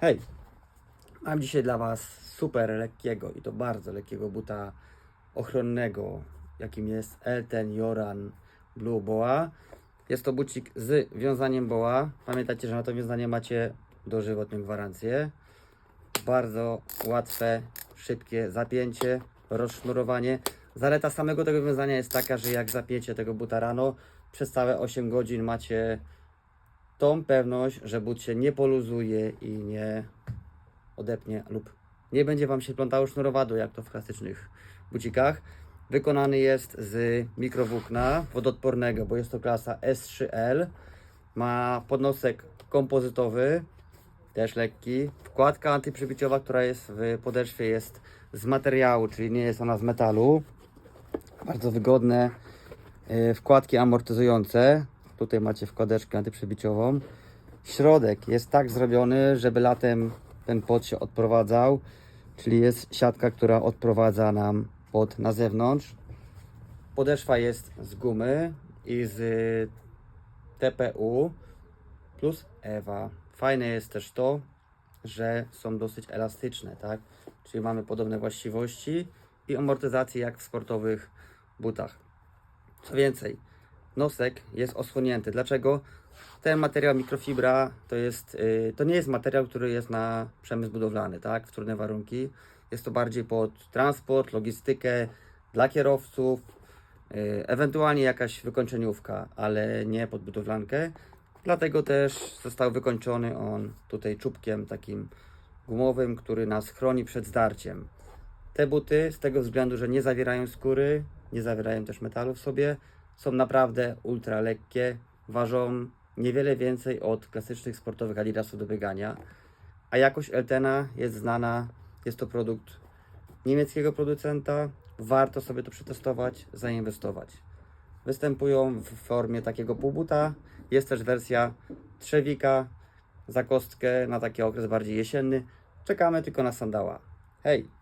Hej, mam dzisiaj dla Was super lekkiego i to bardzo lekkiego buta ochronnego, jakim jest Elten Joran Blue Boa. Jest to bucik z wiązaniem boa. Pamiętajcie, że na to wiązanie macie dożywotnią gwarancję. Bardzo łatwe, szybkie zapięcie, rozsznurowanie. Zaleta samego tego wiązania jest taka, że jak zapięcie tego buta rano, przez całe 8 godzin macie tą pewność, że but się nie poluzuje i nie odepnie lub nie będzie Wam się plątało sznurowadło, jak to w klasycznych bucikach. Wykonany jest z mikrowłókna wodoodpornego, bo jest to klasa S3L. Ma podnosek kompozytowy, też lekki. Wkładka antyprzybiciowa, która jest w podeszwie jest z materiału, czyli nie jest ona z metalu. Bardzo wygodne e, wkładki amortyzujące. Tutaj macie wkładeczkę antyprzebiciową. Środek jest tak zrobiony, żeby latem ten pot się odprowadzał, czyli jest siatka, która odprowadza nam pot na zewnątrz. Podeszwa jest z gumy i z TPU plus EWA. Fajne jest też to, że są dosyć elastyczne, tak? Czyli mamy podobne właściwości i amortyzację jak w sportowych butach. Co więcej, nosek jest osłonięty. Dlaczego? Ten materiał mikrofibra to jest, yy, to nie jest materiał, który jest na przemysł budowlany, tak? W trudne warunki. Jest to bardziej pod transport, logistykę, dla kierowców, yy, ewentualnie jakaś wykończeniówka, ale nie pod budowlankę. Dlatego też został wykończony on tutaj czubkiem takim gumowym, który nas chroni przed zdarciem. Te buty z tego względu, że nie zawierają skóry, nie zawierają też metalu w sobie, są naprawdę ultra lekkie, ważą niewiele więcej od klasycznych sportowych adidasów do biegania, a jakość Eltena jest znana, jest to produkt niemieckiego producenta, warto sobie to przetestować, zainwestować. Występują w formie takiego półbuta, jest też wersja trzewika za kostkę na taki okres bardziej jesienny. Czekamy tylko na sandała. Hej!